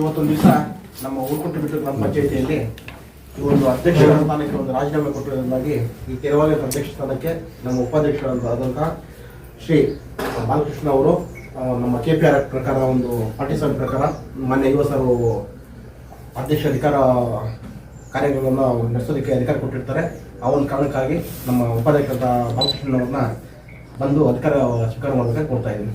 ಇವತ್ತೊಂದು ದಿವಸ ನಮ್ಮ ಊರುಕುಂಟೆ ಬಿಟ್ಟು ಗ್ರಾಮ ಪಂಚಾಯತಿಯಲ್ಲಿ ಈ ಒಂದು ಅಧ್ಯಕ್ಷ ಸ್ಥಾನಕ್ಕೆ ಒಂದು ರಾಜೀನಾಮೆ ಕೊಟ್ಟಿರೋದಾಗಿ ಈ ತೆರವಾಗಿ ಅಧ್ಯಕ್ಷ ಸ್ಥಾನಕ್ಕೆ ನಮ್ಮ ಉಪಾಧ್ಯಕ್ಷರಾದಂತಹ ಶ್ರೀ ಬಾಲಕೃಷ್ಣ ಅವರು ನಮ್ಮ ಕೆ ಪಿ ಆರ್ ಪ್ರಕಾರ ಒಂದು ಪಾರ್ಟಿಸನ್ ಪ್ರಕಾರ ಮೊನ್ನೆ ಯುವ ಅಧ್ಯಕ್ಷ ಅಧಿಕಾರ ಕಾರ್ಯಗಳನ್ನು ನಡೆಸೋದಕ್ಕೆ ಅಧಿಕಾರ ಕೊಟ್ಟಿರ್ತಾರೆ. ಆ ಒಂದು ಕಾರಣಕ್ಕಾಗಿ ನಮ್ಮ ಉಪಾಧ್ಯಕ್ಷರಾದ ಬಾಲಕೃಷ್ಣವ್ರನ್ನ ಬಂದು ಅಧಿಕಾರ ಸ್ವೀಕಾರ ಮಾಡೋದಕ್ಕೆ ಕೊಡ್ತಾ ಇದ್ದೀನಿ.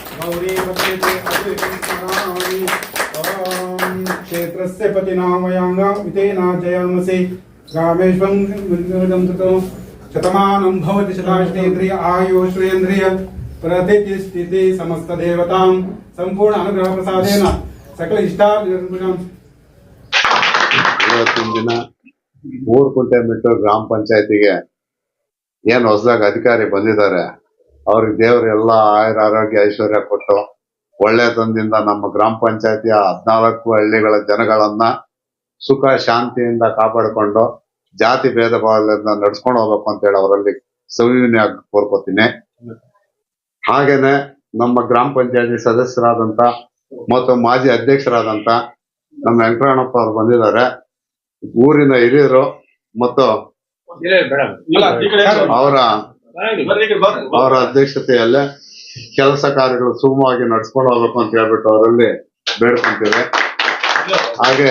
गौरी प्रकृते अद्वैतं स्मरामि ॐ क्षेत्रस्य पतिनामयाङ्गा वितेना जयामसि रामेश्वं गुरुगुरुदं ततो शतमानं भवति शताष्टेन्द्रिय आयुष्येन्द्रिय प्रतिष्ठिति समस्त देवतां संपूर्ण अनुग्रह प्रसादेन सकल इष्टाभिलाषं ಇವತ್ತಿನ ದಿನ ಊರ್ಕುಂಟೆ ಮೆಟ್ಟೂರು ಗ್ರಾಮ ಪಂಚಾಯತಿಗೆ ಏನ್ ಹೊಸದಾಗಿ ಅಧಿಕಾರಿ ಬಂದಿದ್ದಾರೆ ಅವ್ರಿಗೆ ದೇವ್ರ ಎಲ್ಲ ಆಯುರ ಆರೋಗ್ಯ ಐಶ್ವರ್ಯ ಕೊಟ್ಟು ಒಳ್ಳೆತನದಿಂದ ನಮ್ಮ ಗ್ರಾಮ ಪಂಚಾಯತಿಯ ಹದ್ನಾಲ್ಕು ಹಳ್ಳಿಗಳ ಜನಗಳನ್ನ ಸುಖ ಶಾಂತಿಯಿಂದ ಕಾಪಾಡಿಕೊಂಡು ಜಾತಿ ಭೇದ ಭಾವದಿಂದ ನಡ್ಸ್ಕೊಂಡು ಹೋಗ್ಬೇಕು ಅಂತ ಹೇಳಿ ಅವರಲ್ಲಿ ಸವಿನಯಾಗಿ ಕೋರ್ಕೋತೀನಿ. ಹಾಗೇನೆ ನಮ್ಮ ಗ್ರಾಮ ಪಂಚಾಯತಿ ಸದಸ್ಯರಾದಂತ ಮತ್ತು ಮಾಜಿ ಅಧ್ಯಕ್ಷರಾದಂತ ನಮ್ಮ ವೆಂಕಟರಮಣಪ್ಪ ಅವರು ಬಂದಿದ್ದಾರೆ. ಊರಿನ ಹಿರಿಯರು ಮತ್ತು ಅವರ ಅವರ ಅಧ್ಯಕ್ಷತೆಯಲ್ಲೇ ಕೆಲಸ ಕಾರ್ಯಗಳು ಸುಗಮವಾಗಿ ನಡ್ಸ್ಕೊಂಡು ಹೋಗ್ಬೇಕು ಅಂತ ಹೇಳ್ಬಿಟ್ಟು ಅವರಲ್ಲಿ ಬೇಡ್ಕೊಂತೀವಿ. ಹಾಗೆ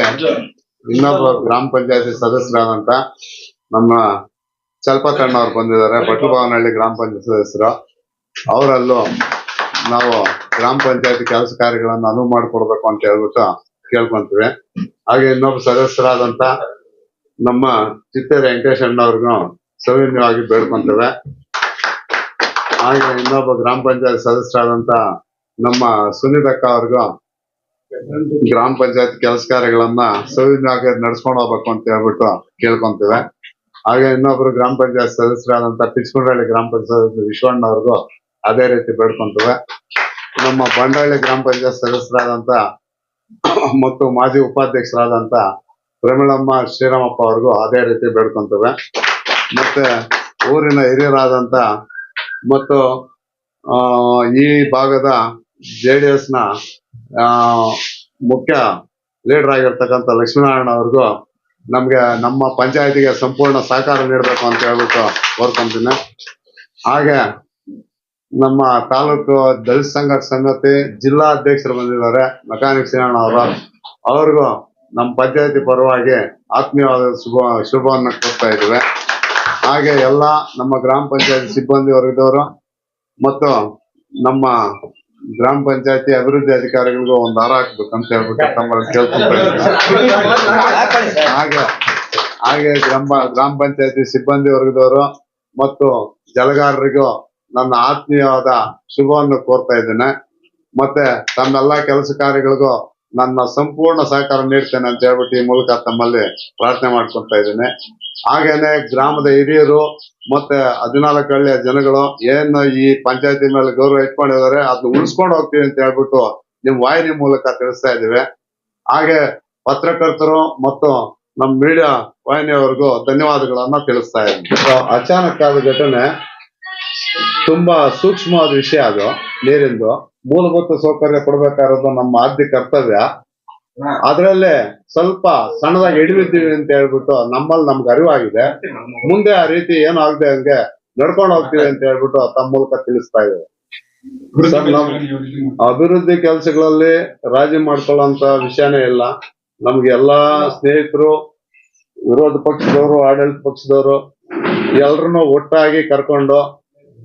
ಇನ್ನೊಬ್ಬ ಗ್ರಾಮ ಪಂಚಾಯತಿ ಸದಸ್ಯರಾದಂತ ನಮ್ಮ ಚಲ್ಪತಣ್ಣ ಅವ್ರು ಬಂದಿದ್ದಾರೆ ಭಟ್ಲಭವನಹಳ್ಳಿ ಗ್ರಾಮ ಪಂಚಾಯತ್ ಸದಸ್ಯರು. ಅವರಲ್ಲೂ ನಾವು ಗ್ರಾಮ ಪಂಚಾಯತಿ ಕೆಲಸ ಕಾರ್ಯಗಳನ್ನು ಅನುವು ಮಾಡಿಕೊಡ್ಬೇಕು ಅಂತ ಹೇಳ್ಬಿಟ್ಟು ಕೇಳ್ಕೊಂತೀವಿ. ಹಾಗೆ ಇನ್ನೊಬ್ಬ ಸದಸ್ಯರಾದಂತ ನಮ್ಮ ಚಿತ್ತೆ ವೆಂಕಟೇಶ್ ಅಣ್ಣವ್ರಿಗೂ ಸೌಜನ್ಯವಾಗಿ ಬೇಡ್ಕೊಂತೇವೆ. ಹಾಗೆ ಇನ್ನೊಬ್ಬ ಗ್ರಾಮ ಪಂಚಾಯತ್ ಸದಸ್ಯರಾದಂತ ನಮ್ಮ ಸುನೀತಕ್ಕ ಅವ್ರಿಗೂ ಗ್ರಾಮ ಪಂಚಾಯತ್ ಕೆಲಸ ಕಾರ್ಯಗಳನ್ನ ಸವಿನಾಗ ನಡ್ಸ್ಕೊಂಡು ಹೋಗ್ಬೇಕು ಅಂತ ಹೇಳ್ಬಿಟ್ಟು ಕೇಳ್ಕೊಂತೇವೆ ಹಾಗೆ ಇನ್ನೊಬ್ರು ಗ್ರಾಮ ಪಂಚಾಯತ್ ಸದಸ್ಯರಾದಂತ ಪಿಚ್ಕೊಂಡಹಳ್ಳಿ ಗ್ರಾಮ ಪಂಚಾಯತ್ ವಿಶ್ವಣ್ಣ ಅವ್ರಿಗೂ ಅದೇ ರೀತಿ ಬೇಡ್ಕೊಂತೇವೆ ನಮ್ಮ ಬಂಡಹಳ್ಳಿ ಗ್ರಾಮ ಪಂಚಾಯತ್ ಸದಸ್ಯರಾದಂತ ಮತ್ತು ಮಾಜಿ ಉಪಾಧ್ಯಕ್ಷರಾದಂತ ಪ್ರಮಿಳಮ್ಮ ಶ್ರೀರಾಮಪ್ಪ ಅವ್ರಿಗೂ ಅದೇ ರೀತಿ ಬೇಡ್ಕೊಂತೇವೆ ಮತ್ತೆ ಊರಿನ ಹಿರಿಯರಾದಂತ ಮತ್ತು ಈ ಭಾಗದ ಜೆ ಡಿ ಎಸ್ ಮುಖ್ಯ ಲೀಡರ್ ಆಗಿರ್ತಕ್ಕಂಥ ಲಕ್ಷ್ಮೀನಾರಾಯಣ ಅವ್ರಿಗೂ ನಮ್ಗೆ ನಮ್ಮ ಪಂಚಾಯತಿಗೆ ಸಂಪೂರ್ಣ ಸಹಕಾರ ನೀಡಬೇಕು ಅಂತ ಹೇಳ್ಬಿಟ್ಟು ಕೋರ್ಕೊಂತೀನಿ. ಹಾಗೆ ನಮ್ಮ ತಾಲೂಕು ದಲಿತ ಸಂಘ ಸಂಗತಿ ಜಿಲ್ಲಾ ಅಧ್ಯಕ್ಷರು ಬಂದಿದ್ದಾರೆ, ಮೆಕ್ಯಾನಿಕ್ ಶ್ರೀರಣ್ಣ ಅವರು. ಅವ್ರಿಗೂ ನಮ್ಮ ಪಂಚಾಯತಿ ಪರವಾಗಿ ಆತ್ಮೀಯವಾದ ಶುಭ, ಶುಭವನ್ನು ಕೊಡ್ತಾ ಇದ್ದೇವೆ. ಹಾಗೆ ಎಲ್ಲ ನಮ್ಮ ಗ್ರಾಮ ಪಂಚಾಯತ್ ಸಿಬ್ಬಂದಿ ವರ್ಗದವರು ಮತ್ತು ನಮ್ಮ ಗ್ರಾಮ ಪಂಚಾಯತಿ ಅಭಿವೃದ್ಧಿ ಅಧಿಕಾರಿಗಳಿಗೂ ಒಂದು ಹಾರ ಅಂತ ಹೇಳ್ಬಿಟ್ಟು ತಮ್ಮ ಕೇಳ್ಕೊಂತ ಇದ್ದೀನಿ. ಹಾಗೆ ಹಾಗೆ ಗ್ರಾಮ ಗ್ರಾಮ ಪಂಚಾಯತಿ ಸಿಬ್ಬಂದಿ ವರ್ಗದವರು ಮತ್ತು ಜಲಗಾರರಿಗೂ ನನ್ನ ಆತ್ಮೀಯವಾದ ಶುಭವನ್ನು ಕೋರ್ತಾ ಇದ್ದೇನೆ. ಮತ್ತೆ ತಮ್ಮೆಲ್ಲಾ ಕೆಲಸ ಕಾರ್ಯಗಳಿಗೂ ನನ್ನ ಸಂಪೂರ್ಣ ಸಹಕಾರ ನೀಡ್ತೇನೆ ಅಂತ ಹೇಳ್ಬಿಟ್ಟು ಈ ಮೂಲಕ ತಮ್ಮಲ್ಲಿ ಪ್ರಾರ್ಥನೆ ಮಾಡ್ಕೊಂತ ಇದ್ದೇನೆ. ಹಾಗೇನೆ ಗ್ರಾಮದ ಹಿರಿಯರು ಮತ್ತೆ ಹದಿನಾಲ್ಕು ಹಳ್ಳಿಯ ಜನಗಳು ಏನ್ ಈ ಪಂಚಾಯತಿ ಮೇಲೆ ಗೌರವ ಇಟ್ಕೊಂಡಿದ್ದಾರೆ ಅದನ್ನ ಉಳಿಸ್ಕೊಂಡು ಹೋಗ್ತೀವಿ ಅಂತ ಹೇಳ್ಬಿಟ್ಟು ನಿಮ್ ವಾಹಿನಿ ಮೂಲಕ ತಿಳಿಸ್ತಾ ಇದ್ದೀವಿ. ಹಾಗೆ ಪತ್ರಕರ್ತರು ಮತ್ತು ನಮ್ಮ ಮೀಡಿಯಾ ವಾಹಿನಿಯವರೆಗೂ ಧನ್ಯವಾದಗಳನ್ನ ತಿಳಿಸ್ತಾ ಇದ್ದೀನಿ. ಅಚಾನಕ್ ಆದ ಘಟನೆ ತುಂಬಾ ಸೂಕ್ಷ್ಮವಾದ ವಿಷಯ ಅದು ನೀರಿಂದು. ಮೂಲಭೂತ ಸೌಕರ್ಯ ಕೊಡ್ಬೇಕಾಗಿರೋದು ನಮ್ಮ ಆದ್ಯ ಕರ್ತವ್ಯ. ಅದರಲ್ಲೇ ಸ್ವಲ್ಪ ಸಣ್ಣದಾಗಿ ಹಿಡಿದಿದ್ದೀವಿ ಅಂತ ಹೇಳ್ಬಿಟ್ಟು ನಮ್ಮಲ್ಲಿ ನಮ್ಗೆ ಅರಿವಾಗಿದೆ. ಮುಂದೆ ಆ ರೀತಿ ಏನು ಆಗದೆ ಹಂಗೆ ನಡ್ಕೊಂಡು ಹೋಗ್ತೀವಿ ಅಂತ ಹೇಳ್ಬಿಟ್ಟು ತಮ್ಮ ಮೂಲಕ ತಿಳಿಸ್ತಾ ನಮ್ ಅಭಿವೃದ್ಧಿ ಕೆಲಸಗಳಲ್ಲಿ ರಾಜಿ ಮಾಡ್ಕೊಳ್ಳೋಂತ ವಿಷಯನೇ ಇಲ್ಲ. ನಮ್ಗೆ ಎಲ್ಲಾ ಸ್ನೇಹಿತರು ವಿರೋಧ ಪಕ್ಷದವರು ಆಡಳಿತ ಪಕ್ಷದವರು ಎಲ್ರನ್ನೂ ಒಟ್ಟಾಗಿ ಕರ್ಕೊಂಡು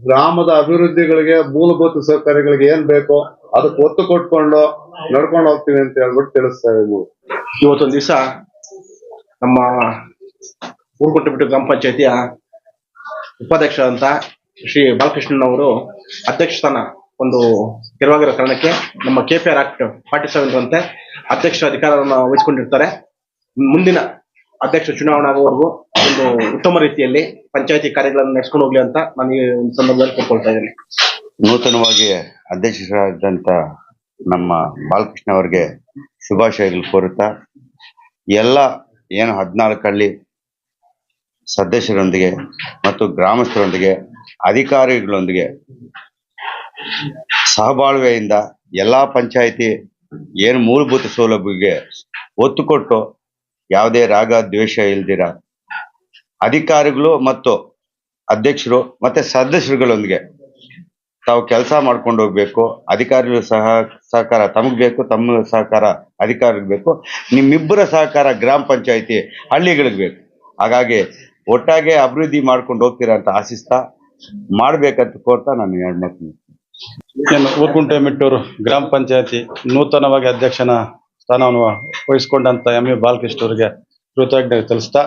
ಗ್ರಾಮದ ಅಭಿವೃದ್ಧಿಗಳಿಗೆ, ಮೂಲಭೂತ ಸೌಕರ್ಯಗಳಿಗೆ ಏನ್ ಬೇಕೋ ಅದಕ್ಕೆ ಒತ್ತು ಕೊಟ್ಕೊಂಡು ನಡ್ಕೊಂಡು ಹೋಗ್ತೀವಿ ಅಂತ ಹೇಳ್ಬಿಟ್ಟು ತಿಳಿಸ್ತಾ ಇದ್ದೀವಿ ಇವತ್ತೊಂದು ದಿವಸ ನಮ್ಮ ಬಿಟ್ಟು ಗ್ರಾಮ ಪಂಚಾಯತಿಯ ಅಂತ ಶ್ರೀ ಬಾಲಕೃಷ್ಣನ್ ಅವರು ಅಧ್ಯಕ್ಷ ಸ್ಥಾನ ಒಂದು ತೆರವಾಗಿರೋ ಕಾರಣಕ್ಕೆ ನಮ್ಮ K P R act forty seven ಅಧ್ಯಕ್ಷ ಅಧಿಕಾರವನ್ನು ವಹಿಸಿಕೊಂಡಿರ್ತಾರೆ. ಮುಂದಿನ ಅಧ್ಯಕ್ಷ ಚುನಾವಣೆ ಆಗುವವರೆಗೂ ಒಂದು ಉತ್ತಮ ರೀತಿಯಲ್ಲಿ ಪಂಚಾಯತಿ ಕಾರ್ಯಗಳನ್ನು ನಡೆಸ್ಕೊಂಡು ಹೋಗ್ಲಿ ಅಂತ ನನಗೆ ಒಂದು ಸಂದರ್ಭದಲ್ಲಿ ಕೋರ್ಕೊಳ್ತಾ ಇದ್ದೀನಿ. ನೂತನವಾಗಿ ಅಧ್ಯಕ್ಷರಾದಂತ ನಮ್ಮ ಬಾಲಕೃಷ್ಣ ಅವರಿಗೆ ಶುಭಾಶಯಗಳು ಕೋರುತ್ತಾ, ಎಲ್ಲ ಏನು ಹದಿನಾಲ್ಕು ಹಳ್ಳಿ ಸದಸ್ಯರೊಂದಿಗೆ ಮತ್ತು ಗ್ರಾಮಸ್ಥರೊಂದಿಗೆ, ಅಧಿಕಾರಿಗಳೊಂದಿಗೆ ಸಹಬಾಳ್ವೆಯಿಂದ ಎಲ್ಲಾ ಪಂಚಾಯಿತಿ ಏನು ಮೂಲಭೂತ ಸೌಲಭ್ಯಗೆ ಒತ್ತು ಕೊಟ್ಟು ಯಾವುದೇ ರಾಗ, ದ್ವೇಷ ಇಲ್ದಿರ? ಅಧಿಕಾರಿಗಳು ಮತ್ತು ಅಧ್ಯಕ್ಷರು ಮತ್ತೆ ಸದಸ್ಯರುಗಳೊಂದಿಗೆ ತಾವು ಕೆಲಸ ಮಾಡ್ಕೊಂಡು ಹೋಗ್ಬೇಕು. ಅಧಿಕಾರಿಗಳ ಸಹ ಸಹಕಾರ ತಮಗ್ ಬೇಕು, ತಮ್ಮ ಸಹಕಾರ ಅಧಿಕಾರಿಗಳಿಗೆ ಬೇಕು. ನಿಮ್ಮಿಬ್ಬರ ಸಹಕಾರ ಗ್ರಾಮ ಪಂಚಾಯಿತಿ ಹಳ್ಳಿಗಳಿಗೆ ಬೇಕು. ಹಾಗಾಗಿ ಒಟ್ಟಾಗೆ ಅಭಿವೃದ್ಧಿ ಮಾಡ್ಕೊಂಡು ಹೋಗ್ತೀರಾ ಅಂತ ಆಶಿಸ್ತಾ ಮಾಡ್ಬೇಕಂತ ಕೋರ್ತಾ ನಾನು ಏನು ಊರ್ಕುಂಟೆ ಮಿಟ್ಟೂರು ಗ್ರಾಮ ಪಂಚಾಯತಿ ನೂತನವಾಗಿ ಅಧ್ಯಕ್ಷನ ಸ್ಥಾನವನ್ನು ವಹಿಸಿಕೊಂಡಂತ ಎಂ ಎ ಬಾಲಕೃಷ್ಣ ಅವರಿಗೆ ಕೃತಜ್ಞತೆ ತಿಳಿಸ್ತಾ,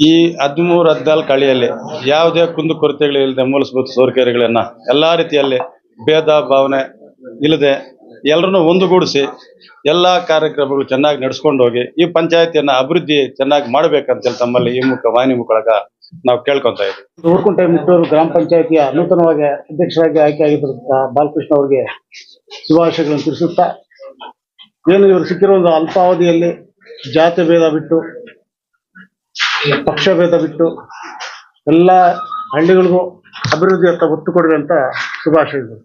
ಈ ಹದಿಮೂರು ಹದಿನಾಲ್ಕು ಹಳ್ಳಿಯಲ್ಲಿ ಯಾವುದೇ ಕುಂದುಕೊರತೆಗಳು ಇಲ್ಲದೆ ಮೂಲಭೂತ ಸೌಕರ್ಯಗಳನ್ನ ಎಲ್ಲಾ ರೀತಿಯಲ್ಲಿ ಭೇದ ಭಾವನೆ ಇಲ್ಲದೆ ಎಲ್ಲರನ್ನು ಒಂದುಗೂಡಿಸಿ ಎಲ್ಲಾ ಕಾರ್ಯಕ್ರಮಗಳು ಚೆನ್ನಾಗಿ ನಡ್ಸ್ಕೊಂಡು ಹೋಗಿ ಈ ಪಂಚಾಯತಿಯನ್ನ ಅಭಿವೃದ್ಧಿ ಚೆನ್ನಾಗಿ ಮಾಡ್ಬೇಕಂತೇಳಿ ತಮ್ಮಲ್ಲಿ ಈ ಮುಖ ವಾಹಿನಿ ನಾವು ಕೇಳ್ಕೊಂತ ಇದ್ದೀವಿ. ಊರ್ಕುಂಟೆ ಮಿಟ್ಟೂರು ಗ್ರಾಮ ಪಂಚಾಯತಿಯ ನೂತನವಾಗಿ ಅಧ್ಯಕ್ಷರಾಗಿ ಆಯ್ಕೆಯಾಗಿದ್ದಂತ ಬಾಲಕೃಷ್ಣ ಅವರಿಗೆ ಶುಭಾಶಯಗಳನ್ನು ತಿಳಿಸುತ್ತಾ ಏನು ಇವರು ಸಿಕ್ಕಿರೋ ಒಂದು ಅಲ್ಪಾವಧಿಯಲ್ಲಿ ಜಾತಿ ಭೇದ ಬಿಟ್ಟು ಪಕ್ಷ ಭೇದ ಬಿಟ್ಟು ಎಲ್ಲ ಹಳ್ಳಿಗಳಿಗೂ ಅಭಿವೃದ್ಧಿ ಅಂತ ಒತ್ತು ಕೊಡುವೆ ಅಂತ ಶುಭಾಶಯಗಳು